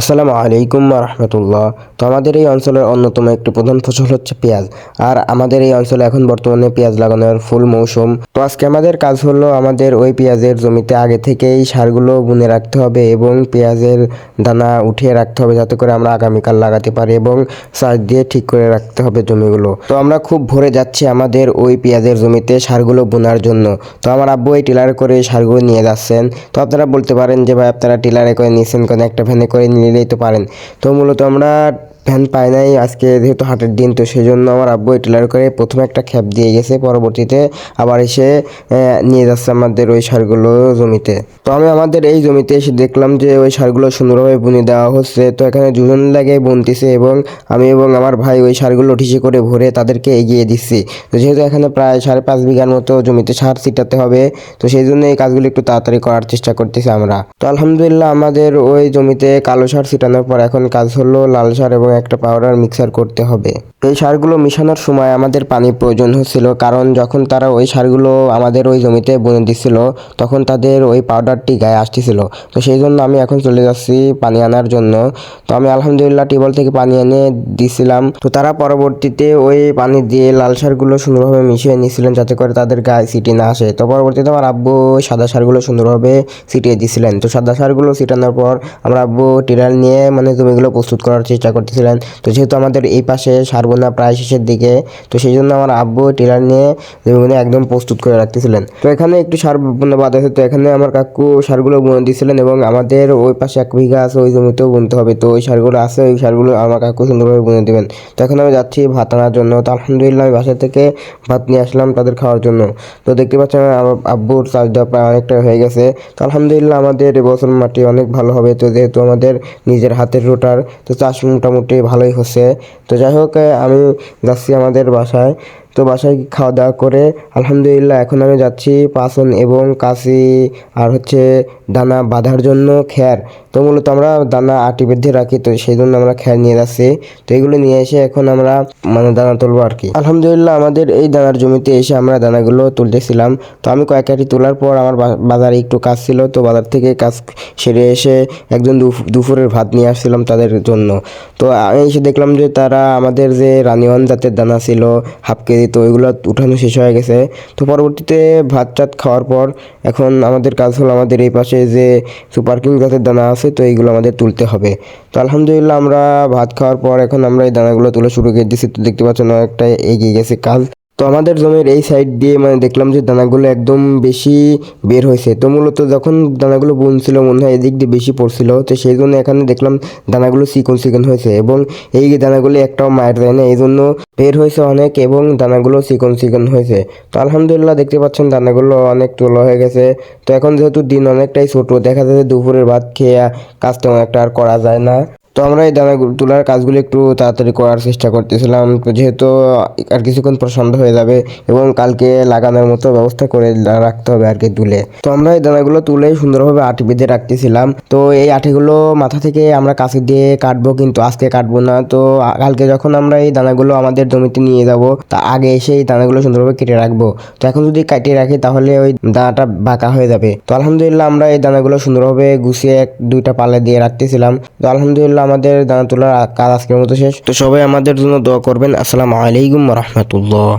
আসসালামু আলাইকুম রহমতুল্লাহ। তো আমাদের এই অঞ্চলের অন্যতম একটি প্রধান ফসল হচ্ছে পেঁয়াজ। আর আমাদের এই অঞ্চলে এখন বর্তমানে পেঁয়াজ লাগানোর ফুল মৌসুম। তো আজকে আমাদের কাজ হলো আমাদের ওই পেঁয়াজের জমিতে আগে থেকেই সারগুলো বুনে রাখতে হবে এবং পেঁয়াজের দানা উঠিয়ে রাখতে হবে যাতে করে আমরা আগামীকাল লাগাতে পারি এবং সার দিয়ে ঠিক করে রাখতে হবে জমিগুলো। তো আমরা খুব ভরে যাচ্ছি আমাদের ওই পেঁয়াজের জমিতে সারগুলো বোনার জন্য। তো আমার আব্বু এই টিলার করে সারগুলো নিয়ে যাচ্ছেন। তো আপনারা বলতে পারেন যে ভাই আপনারা টিলারে করে নিয়েছেন কোনো একটা ভ্যানে করে নিলেই নিতে পারেন। তো মূলত আমরা ভ্যান পাই নাই, আজকে যেহেতু হাটের দিন, তো সেই জন্য আমার আব্বু টিলার করে প্রথমে একটা খ্যাপ দিয়ে গেছে, পরবর্তীতে আবার এসে নিয়ে যাচ্ছে আমাদের ওই সারগুলো জমিতে। তো আমি আমাদের এই জমিতে এসে দেখলাম যে ওই সারগুলো সুন্দরভাবে বুনে দেওয়া হচ্ছে, তো এখানে দুজন লাগে বুনতেছে এবং আমি এবং আমার ভাই ওই সারগুলো ঠিসে করে ভরে তাদেরকে এগিয়ে দিচ্ছি। তো যেহেতু এখানে প্রায় সাড়ে পাঁচ বিঘার মতো জমিতে সার ছিটাতে হবে, তো সেই জন্য এই কাজগুলো একটু তাড়াতাড়ি করার চেষ্টা করতেছি আমরা। তো আলহামদুলিল্লাহ আমাদের ওই জমিতে কালো সার ছিটানোর পর এখন কাজ হলো লাল সার এবং একটা পাউডার মিক্সার করতে হবে। এই সারগুলো মিশানোর সময় আমাদের পানি প্রয়োজন হচ্ছিল, কারণ যখন তারা ওই সারগুলো আমাদের ওই জমিতে বুনে দিচ্ছিল, তখন তাদের ওই পাউডারটি গায়ে আসতেছিল। তো সেই জন্য আমি এখন চলে যাচ্ছি পানি আনার জন্য। তো আমি আলহামদুলিল্লাহ টিউবওয়েল থেকে পানি এনে দিছিলাম। তো তারা পরবর্তীতে ওই পানি দিয়ে লাল সারগুলো সুন্দরভাবে মিশিয়ে নিয়েছিলেন যাতে করে তাদের গায়ে সিটি না আসে। তো পরবর্তীতে আমার আব্বু ওই সাদা সারগুলো সুন্দরভাবে ছিটিয়ে দিয়েছিলেন তো সাদা সারগুলো ছিটানোর পর আমার আব্বু টিরাল নিয়ে মানে জমিগুলো প্রস্তুত করার চেষ্টা করতেছিলেন। তো যেহেতু আমাদের এই পাশে সার বোনা প্রায় শেষের দিকে, তো সেই জন্য আমার আব্বু টিলার নিয়ে একদম প্রস্তুত করে রাখতেছিলেন। তো এখানে একটু সার বোনা বাদ আছে, তো এখানে আমার কাকু সারগুলো বুনে দিয়েছিলেন এবং আমাদের ওই পাশে এক বিঘা আছে, ওই জমিতেও বুনতে হবে। তো ওই সারগুলো আছে, ওই সারগুলো আমার কাকু সুন্দরভাবে বুনে দেবেন। তো এখন আমি যাচ্ছি ভাত আনার জন্য। তো আলহামদুলিল্লাহ আমি বাসা থেকে ভাত নিয়ে আসলাম তাদের খাওয়ার জন্য। তো দেখতে পাচ্ছেন আমার আব্বুর চাষ দেওয়া প্রায় অনেকটা হয়ে গেছে। তো আলহামদুলিল্লাহ আমাদের এবছর মাটি অনেক ভালো হবে। তো যেহেতু আমাদের নিজের হাতের রোটার, তো চাষ মোটামুটি ভালোই হচ্ছে। তো যাই হোক আমি যাচ্ছি আমাদের বাসায়। তো বাসায় খাওয়া দাওয়া করে, আলহামদুলিল্লাহ এখন আমি যাচ্ছি পাসন এবং কাশি আর হচ্ছে দানা বাঁধার জন্য খ্যার। তো মূলত আমরা দানা আটি বেঁধে রাখি, তো সেই জন্য আমরা খ্যার নিয়ে যাচ্ছি। তো এগুলো নিয়ে এসে এখন আমরা মানে দানা তুলবো আর কি। আলহামদুলিল্লাহ আমাদের এই দানার জমিতে এসে আমরা দানাগুলো তুলতেছিলাম। তো আমি কয়েক আটি তোলার পর আমার বাজারে একটু কাজ ছিল, তো বাজার থেকে কাজ সেরে এসে একজন দুপ- দুপুরের ভাত নিয়ে আসছিলাম তাদের জন্য। তো আমি এসে দেখলাম যে তারা আমাদের যে রানিওয়ান জাতের দানা ছিল, হাফ কেজি তো এগুলো উঠানো শেষ হয়ে গেছে। তো পরবর্তীতে ভাত চাত খাওয়ার পর এখন আমাদের কাজ হলো আমাদের এই পাশে যে সুপার কিং গাছের দানা আছে, তো এইগুলো আমাদের তুলতে হবে। তো আলহামদুলিল্লাহ আমরা ভাত খাওয়ার পর এখন আমরা এই দানাগুলো তুলে শুরু করে দিচ্ছি তো দেখতে পাচ্ছেন অনেকটা এগিয়ে গেছে কাজ। তো আমাদের জমির এই সাইড দিয়ে মানে দেখলাম যে দানাগুলো একদম বেশি বের হয়েছে। তো মূলত যখন দানাগুলো বুনছিল, মনে হয় এদিক দিয়ে বেশি পড়ছিল, তো সেই জন্য এখানে দেখলাম দানাগুলো চিকন চিকন হয়েছে এবং এই দানাগুলো একটাও মায়ের দেয় না, এই জন্য বের হয়েছে অনেক এবং দানাগুলো চিকন চিকন হয়েছে। তো আলহামদুলিল্লাহ দেখতে পাচ্ছেন দানাগুলো অনেক তোলা হয়ে গেছে। তো এখন যেহেতু দিন অনেকটাই ছোট, দেখা যাচ্ছে দুপুরের ভাত খেয়ে কাজ তেমন একটা আর করা যায় না। তো আমরা এই দানাগুলো তোলার কাজগুলো একটু তাড়াতাড়ি করার চেষ্টা করতেছিলাম। যেহেতু আর কিছুক্ষণ পর সন্ধ্যা হয়ে যাবে এবং কালকে লাগানোর মতো ব্যবস্থা করে রাখতে হবে আর কি তুলে তো আমরা এই দানাগুলো তুলে সুন্দরভাবে আটি বেঁধে রাখতেছিলাম। তো এই আটিগুলো মাথা থেকে আমরা কাছে দিয়ে কাটবো কিন্তু আজকে কাটবো না। তো কালকে যখন আমরা এই দানাগুলো আমাদের জমিতে নিয়ে যাব, তা আগে এসে এই দানাগুলো সুন্দরভাবে কেটে রাখব। তো এখন যদি কাটিয়ে রাখি তাহলে ওই দানাটা বাঁকা হয়ে যাবে। তো আলহামদুলিল্লাহ আমরা এই দানাগুলো সুন্দরভাবে গুছিয়ে এক দুইটা পালে দিয়ে রাখতেছিলাম। তো আলহামদুলিল্লাহ আমাদের দানা তোলার কাজ আজকের মতো শেষ। তো সবাই আমাদের জন্য দোয়া করবেন। আসসালামু আলাইকুম রহমতুল্লাহ।